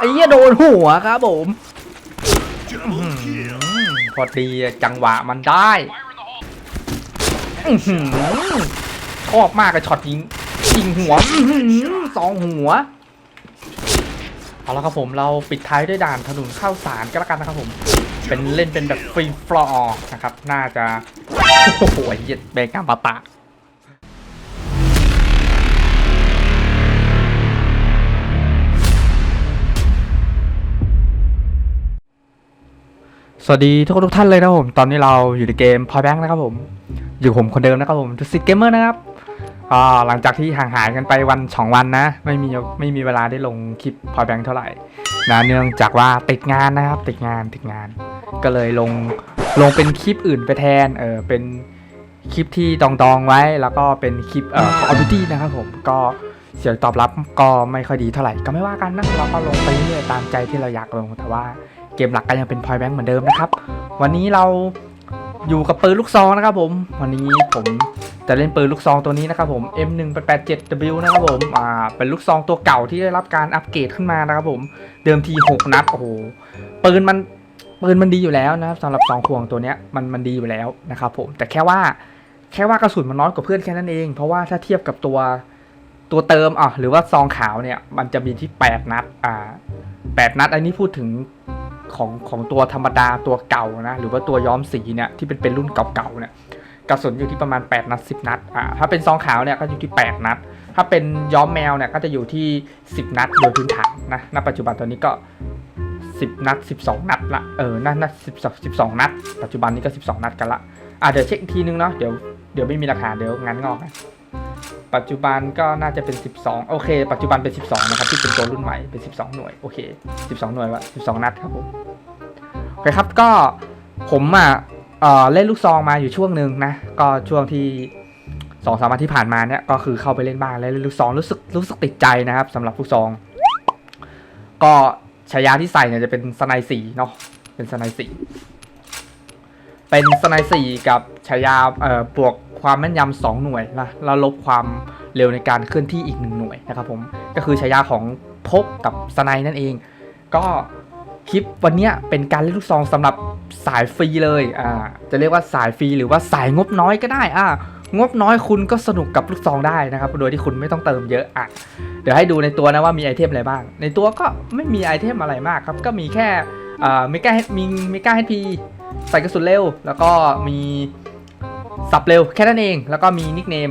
ไอ้เหี้ยโดนหัวครับผมพอดีจังหวะมันได้ชอบมากกับช็อตยิงยิงหัวสองหัวเอาละครับผมเราปิดท้ายด้วยด่านถนนข้าวสารก็แล้วกันนะครับผม เป็นเล่นเป็นแบบฟรีฟลอร์นะครับ น่าจะ โอ้โหเย็ดเบกามปะตะ สวัสดีทุกคนทุกท่านเลยนะครับผม ตอนนี้เราอยู่ในเกม Point Bank นะครับผม อยู่ผมคนเดิมนะครับผมทุสิตเกมเมอร์นะครับอ่าหลังจากที่ห่างหายกันไปวันสองวันนะ ไม่มีไม่มีเวลาได้ลงคลิป Point Bank เท่าไหร่นะเนื่องจากว่าติดงานนะครับ ติดงานติดงาน ก็เลยลงลงเป็นคลิปอื่นไปแทนเออเป็นคลิปที่ดองดองๆไว้แล้วก็เป็นคลิปเอ่อ Call of Duty นะครับผมก็เสียงตอบรับก็ไม่ค่อยดีเท่าไหร่ก็ไม่ว่ากันนะเราก็ลงไปเรื่อยๆตามใจที่เราอยากลงแต่ว่า กมหลักก็ยังเป็น Point Bank เหมือนเดิมนะครับ วันนี้เราอยู่กับปืนลูกซองนะครับผม วันนี้ผมจะเล่นปืนลูกซองตัวนี้นะครับผม M1887W นะครับผม อ่า เป็นลูกซองตัวเก่าที่ได้รับการอัปเกรดขึ้นมานะครับผม เดิมที 6 นัด โอ้โห ปืนมัน ปืนมันดีอยู่แล้วนะครับสำหรับซองควงตัวเนี้ย มัน มันดีอยู่แล้วนะครับผม แต่แค่ว่า แค่ว่ากระสุนมันน้อยกว่าเพื่อนแค่นั้นเอง เพราะว่าถ้าเทียบกับตัว ตัวเติม อะ หรือว่าซองขาวเนี่ย มันจะมีที่ 8 นัด อ่า 8นัด อันนี้พูดถึงของของตัวธรรมดาตัวเก่านะ หรือว่าตัวย้อมสีเนี่ยที่เป็นเป็นรุ่นเก่าๆเนี่ยกระสุนอยู่ที่ประมาณ 8 นัด 10 นัด อ่า ถ้าเป็นซองขาวเนี่ยก็อยู่ที่ 8 นัด ถ้าเป็นย้อมแมวเนี่ยก็จะอยู่ที่ 10 นัดโดยพื้นฐานนะ ณ ปัจจุบันตอนนี้ก็ 10 นัด 12 นัดละ เออ น่าน่า12 12นัด ปัจจุบันนี้ก็ 12 นัดกันละ อะเดี๋ยวเช็คทีนึงเนาะ เดี๋ยว เดี๋ยวไม่มีราคา เดี๋ยวงั้นงอกนะ ปัจจุบันก็น่าจะเป็น 12 โอเค ปัจจุบันเป็น 12 นะครับ ที่เป็นตัวรุ่นใหม่เป็น 12 หน่วย โอเค 12 หน่วยวะ12 นัดครับผม โอเคครับ ก็ผมอะเล่นลูกซองมาอยู่ช่วงหนึ่งนะ ก็ช่วงที่สองสามวันที่ผ่านมาเนี่ย ก็คือเข้าไปเล่นบ้างแล้วเล่นลูกซองรู้สึกรู้สึกติดใจนะครับสำหรับลูกซอง ก็ฉายาที่ใส่เนี่ยจะเป็นสไนสีเนาะ เป็นสไนสี เป็นสไนสีกับ ฉายาเอ่อบวกความแม่นยำสองหน่วยนะแล้วลบความเร็วในการเคลื่อนที่อีกหนึ่งหน่วยนะครับผมก็คือฉายาของพกกับสไนนั่นเอง ก็คลิปวันนี้เป็นการเล่นลูกซองสำหรับสายฟรีเลยอ่าจะเรียกว่าสายฟรีหรือว่าสายงบน้อยก็ได้อ่างบน้อยคุณก็สนุกกับลูกซองได้นะครับ โดยที่คุณไม่ต้องเติมเยอะอะเดี๋ยวให้ดูในตัวนะว่ามีไอเทมอะไรบ้าง ในตัวก็ไม่มีไอเทมอะไรมากครับ ก็มีแค่อ่าเมกามีเมกาเฮดพีใส่กระสุนเร็ว แล้วก็มี สับเร็วแค่นั้นเอง แล้วก็มีนิกเนม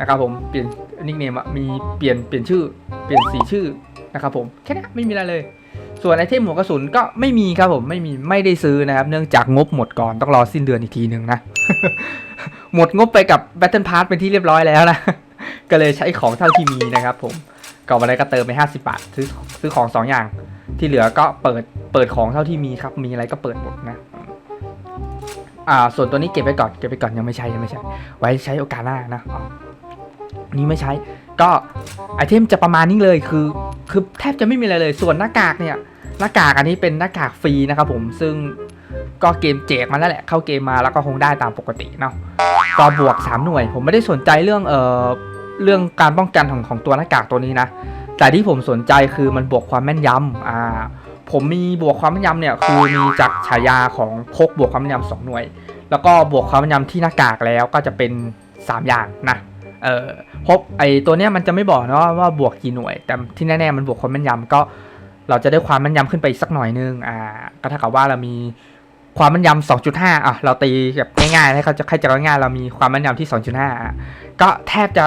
นะครับผมเปลี่ยนนิกเนมอะมีเปลี่ยนเปลี่ยนชื่อ เปลี่ยนสีชื่อนะครับผมแค่นี้ไม่มีอะไรเลย ส่วนไอเทมหัวกระสุนก็ไม่มีครับผมไม่มีไม่ได้ซื้อนะครับ เนื่องจากงบหมดก่อนต้องรอสิ้นเดือนอีกทีหนึ่งนะ หมดงบไปกับ Battle Pass เป็นที่เรียบร้อยแล้วนะ ก็เลยใช้ของเท่าที่มีนะครับผมก่อนวันไรก็เติมไป 50 บาทซื้อซื้อของ 2 อย่าง ที่เหลือก็เปิดเปิดของเท่าที่มีครับ มีอะไรก็เปิดหมดนะ อ่าส่วนตัวนี้เก็บไว้ก่อนเก็บไว้ก่อนยังไม่ใช้ยังไม่ใช้ ไว้ใช้โอกาสหน้านะนี่ไม่ใช้ ก็ไอเทมจะประมาณนี้เลยคือคือแทบจะไม่มีอะไรเลย ส่วนหน้ากากเนี่ยหน้ากากอันนี้เป็นหน้ากากฟรีนะครับผมซึ่งก็เกมแจกมาแล้วแหละ เข้าเกมมาแล้วก็คงได้ตามปกติเนาะก็บวก 3 หน่วย ผมไม่ได้สนใจเรื่องเอ่อเรื่องการป้องกันของของตัวหน้ากากตัวนี้นะ แต่ที่ผมสนใจคือมันบวกความแม่นยำอ่า ผมมีบวกความแม่นยำเนี่ยคือมีจากฉายาของพกบวกความแม่นยำสองหน่วย แล้วก็บวกความแม่นยำที่หน้ากากแล้วก็จะเป็น 3 อย่างนะเออพบไอตัวเนี้ยมันจะไม่บอกนะว่าบวกกี่หน่วย แต่ที่แน่ๆมันบวกความแม่นยำก็เราจะได้ความแม่นยำขึ้นไปสักหน่อยนึงอ่าก็เท่ากับว่าเรามีความแม่นยำ2.5อะเราตีแบบง่ายๆให้เขาจะใครจะง่ายๆเรามีความแม่นยำที่2.5อะก็แทบจะ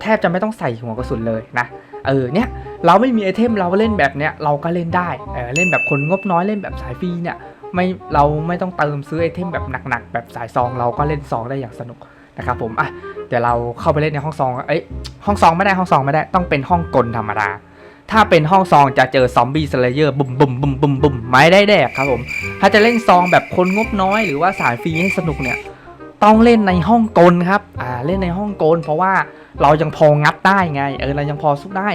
แทบจะไม่ต้องใส่หัวกระสุนเลยนะ เออเนี่ยเราไม่มีไอเทมเราเล่นแบบเนี้ยเราก็เล่นได้เออเล่นแบบคนงบน้อยเล่นแบบสายฟรีเนี่ยไม่เราไม่ต้องเติมซื้อไอเทมแบบหนักๆแบบสายซองเราก็เล่นซองได้อย่างสนุกนะครับผมอะเดี๋ยวเราเข้าไปเล่นในห้องซองเอ้ยห้องซองไม่ได้ห้องซองไม่ได้ต้องเป็นห้องกลธรรมดาถ้าเป็นห้องซองจะเจอซอมบี้สเลเยอร์บุ่มบุ่มบุ่มบุ่มบุ่มไม่ได้แดกครับผม ถ้าจะเล่นซองแบบคนงบน้อยหรือว่าสายฟรีให้สนุกเนี่ย ต้องเล่นในห้องกลครับ อ่า เล่นในห้องกล เพราะว่าเรายังพองัดได้ไง เออ เรายังพอสู้ได้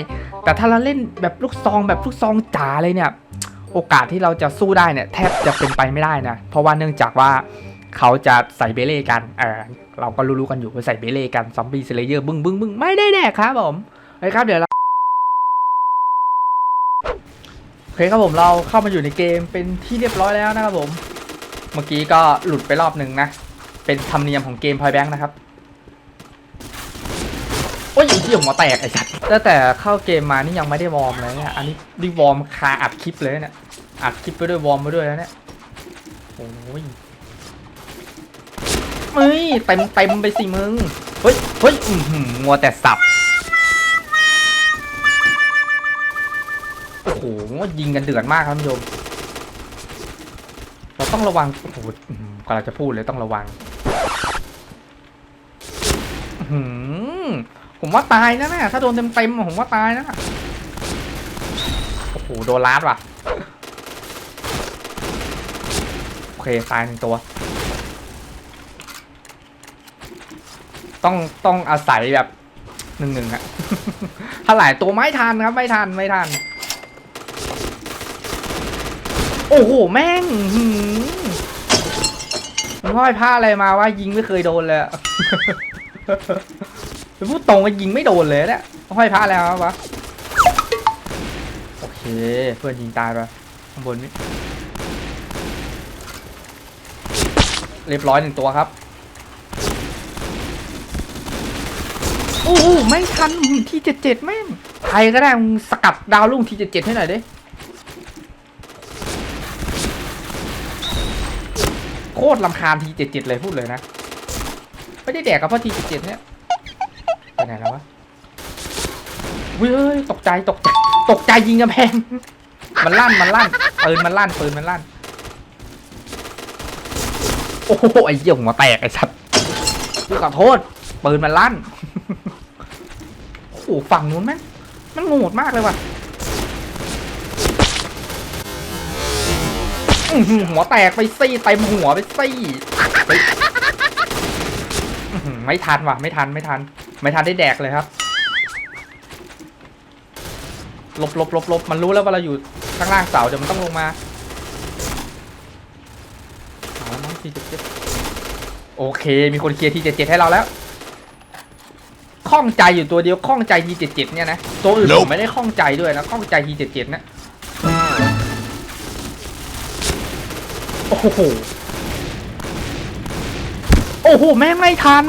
แต่ถ้าเราเล่นแบบลูกซองแบบลูกซองจ๋าเลยเนี่ย โอกาสที่เราจะสู้ได้เนี่ยแทบจะเป็นไปไม่ได้นะ เพราะว่าเนื่องจากว่าเขาจะใส่เบเล่กัน เออ เราก็รู้ๆกันอยู่ว่าใส่เบเล่กัน ซอมบี้สเลเยอร์บึ้งบึ้งบึ้งไม่ได้แดกครับผมเฮ้ยครับเดี๋ยวเราคเคครับผมเราเข้ามาอยู่ในเกมเป็นที่เรียบร้อยแล้วนะครับผม เมื่อกี้ก็หลุดไปรอบหนึ่งนะ เป็นธรรมเนียมของเกมพอยแบงค์นะครับ โอ้ยที่หัวแตกไอ้สัตว์ตั้งแต่เข้าเกมมานี่ยังไม่ได้วอร์มเลยเนี่ย อันนี้นี่วอร์มคาอัดคลิปเลยเนี่ย อัดคลิปไปด้วยวอร์มไปด้วยแล้วเนี่ย โอ้ยเฮ้ยเต็มเต็มไปสิมึง เฮ้ยเฮ้ยอืมมัวแต่สับ โอ้โห ยิงกันเดือดมากครับท่านผู้ชมเราต้องระวัง โอ้โหกำลังจะพูดเลยต้องระวัง หือ ผมว่าตายนะเนี่ยถ้าโดนเต็มๆผมว่าตายนะโอ้โหโดนลาดว่ะโอเคตายหนึ่งตัว ต้องต้องอาศัยแบบหนึ่งหนึ่งอะถ้าหลายตัวไม่ทันครับไม่ทันไม่ทันโอ้โหแม่งอื้อหือมันห้อยผ้าอะไรมาว่ายิงไม่เคยโดนเลย ไปพูดตรงว่ายิงไม่โดนเลยเนี่ยห้อยผ้าอะไรมาวะโอเค เพื่อนยิงตายไปข้างบนนี้เรียบร้อยหนึ่งตัวครับโอ้โหไม่ทันทีเจ็ดเจ็ดแม่งใครก็ได้มึงสกัดดาวรุ่งทีเจ็ดเจ็ดให้หน่อยดิโคตรลำคาญทีเจ็ดเจ็ดเลยพูดเลยนะ ไม่ได้แดกกับเพราะทีเจ็ดเจ็ดเนี่ยไปไหนแล้ววะเว้ยตกใจตกใจตกใจยิงกำแพง มันลั่นมันลั่นปืนมันลั่นปืนมันลั่น โอ้โหไอ้เหี้ยหัวแตกไอ้สัตว์กูขอโทษปืนมันลั่นโอ้โหฝั่งนู้นแม่งมันโหดมากเลยว่ะอื้อหือหัวแตกไปซี่เต็มหัวไปซี่ ไปอื้อหือไม่ทันว่ะ ไม่ทันไม่ทัน ไม่ทันได้แดกเลยครับหลบหลบหลบหลบมันรู้แล้วว่าเราอยู่ข้างล่างเสาเดี๋ยวมันต้องลงมาเอาแล้วมั้งทีเจ็ดเจ็ดโอเค มีคนเคลียร์ทีเจ็ดเจ็ดให้เราแล้วข้องใจอยู่ตัวเดียวข้องใจทีเจ็ดเจ็ดเนี่ยนะตัวอื่นผมไม่ได้ข้องใจด้วยนะข้องใจทีเจ็ดเจ็ดนะโอ้โหโอ้โห แม่งไม่ทัน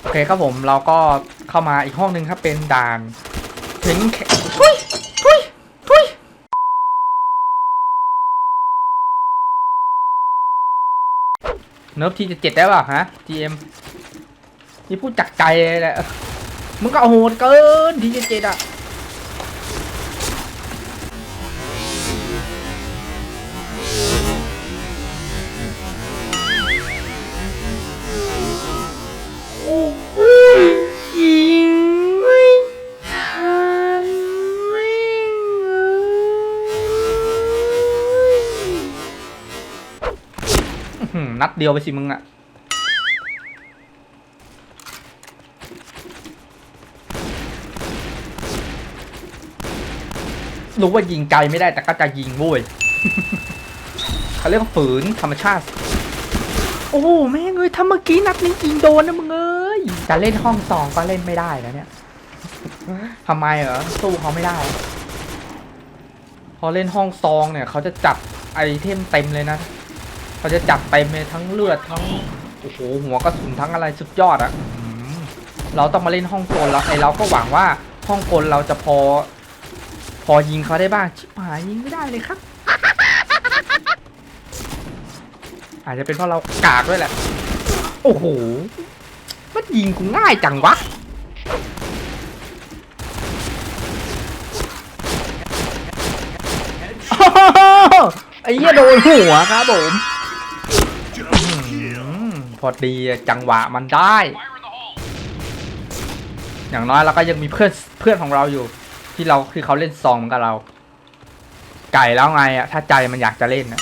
โอเคครับผมเราก็เข้ามาอีกห้องหนึ่งครับเป็นด่านถึงแขทุยทุยทุยเนิร์ฟทีเจ็ดได้ป่ะฮะ GM นี่พูดจากใจเลยแหละมึงก็โหดเกินทีเจ็ดอะ นัดเดียวไปสิมึงอะรู้ว่ายิงไกลไม่ได้แต่ก็จะยิงโว้ยเขาเรียกว่าฝืนธรรมชาติ โอ้โหแม่งเอ้ยถ้าเมื่อกี้นัดนี้ยิงโดนนะมึงเอ้ยจะเล่นห้องสองก็เล่นไม่ได้แล้วเนี่ยทำไมเหรอสู้เขาไม่ได้ พอเล่นห้องซองเนี่ยเขาจะจัดไอเทมเต็มเลยนะ เขาจะจัดเต็มเลยทั้งเลือดทั้งโอ้โหหัวกระสุนทั้งอะไรสุดยอดอะอื้อหือเราต้องมาเล่นห้องกลแล้วไอเราก็หวังว่าห้องกลเราจะพอ พอยิงเขาได้บ้างชิบหายยิงไม่ได้เลยครับ อาจจะเป็นเพราะเรากากด้วยแหละ โอ้โหมันยิงกูง่ายจังวะไอ้เหี้ยโดนหัวครับผม พอดีจังหวะมันได้ อย่างน้อยเราก็ยังมีเพื่อนเพื่อนของเราอยู่ ที่เราคือเขาเล่นซองกับเรา ไก่แล้วไงอะถ้าใจมันอยากจะเล่นนะ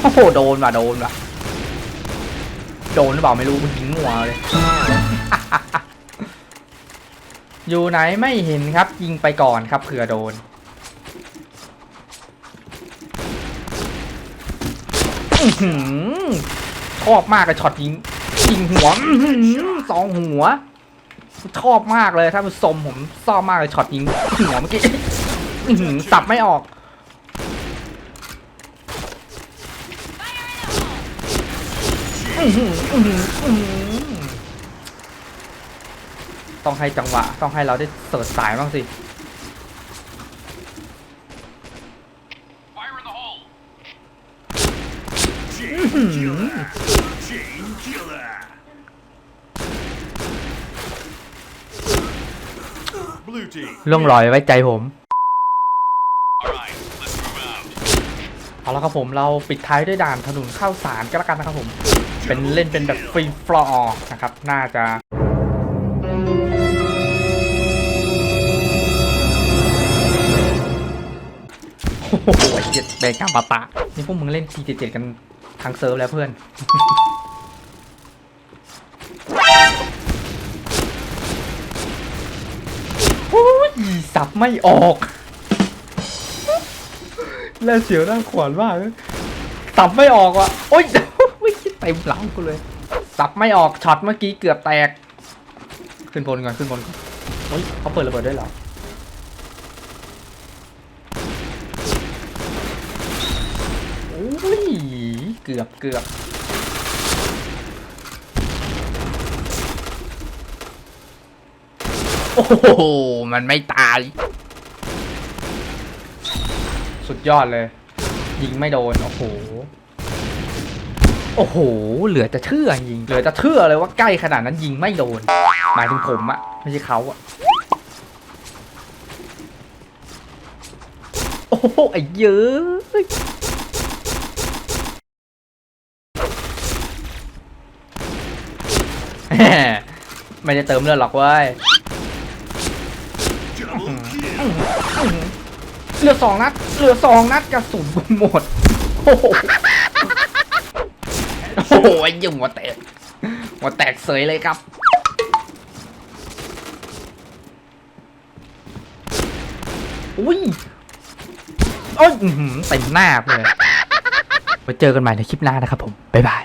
โอ้โหโดนว่ะโดนว่ะโดนหรือเปล่าไม่รู้มันยิงหัวเลย อยู่ไหนไม่เห็นครับ ยิงไปก่อนครับเผื่อโดนอ ชอบมากกับช็อตยิงยิงหัวสองหัว ชอบมากเลยถ้าเป็นสมผมชอบมากเลยช็อตยิงหัวเมื่อกี้สับไม่ออกต้องให้จังหวะ ต้องให้เราได้เสิร์ชสายบ้างสิ Fire in the hole. Chain killer. Chain killer. Blue team. ล่วงลอยไว้ใจผม All right, let's move out. เอาละครับผมเราปิดท้ายด้วยด่านถนนข้าวสารก็แล้วกันนะครับผม เป็นเล่นเป็นแบบฟรีฟลอร์นะครับ น่าจะ โอ้โหเจ็ดแบกกามาตะ นี่พวกมึงเล่น T77 กันทางเซิร์ฟแล้วเพื่อนับไม่ออก แล้วเสียวหน้าขวานมากเลยสับไม่ออกว่ะ โอ๊ยไม่คิดเต็มหลังกูเลยสับไม่ออกช็อตเมื่อกี้เกือบแตก ขึ้นบนก่อนขึ้นบนก่อนโอ๊ยเขาเปิดระเบิดได้หรอโอ้ยเกือบเกือบ โอ้โห มันไม่ตาย สุดยอดเลย ยิงไม่โดน โอ้โห โอ้โห เหลือจะเชื่อยิง เหลือจะเชื่อเลยว่าใกล้ขนาดนั้นยิงไม่โดน หมายถึงผมอะไม่ใช่เขาอะโอ้โหไอ้เยอะแหมไม่ได้เติมเลือดหรอกเว้ย Double kill. เหลือสองนัด เหลือสองนัดกระสุนกูหมด โอ้โหโอ้โหยิงหัวแตกหัวแตกเสยเลยครับ อุ้ยโอ้ยเต็มหน้าเลยไว้เจอกันใหม่ในคลิปหน้านะครับผม บ๊ายบาย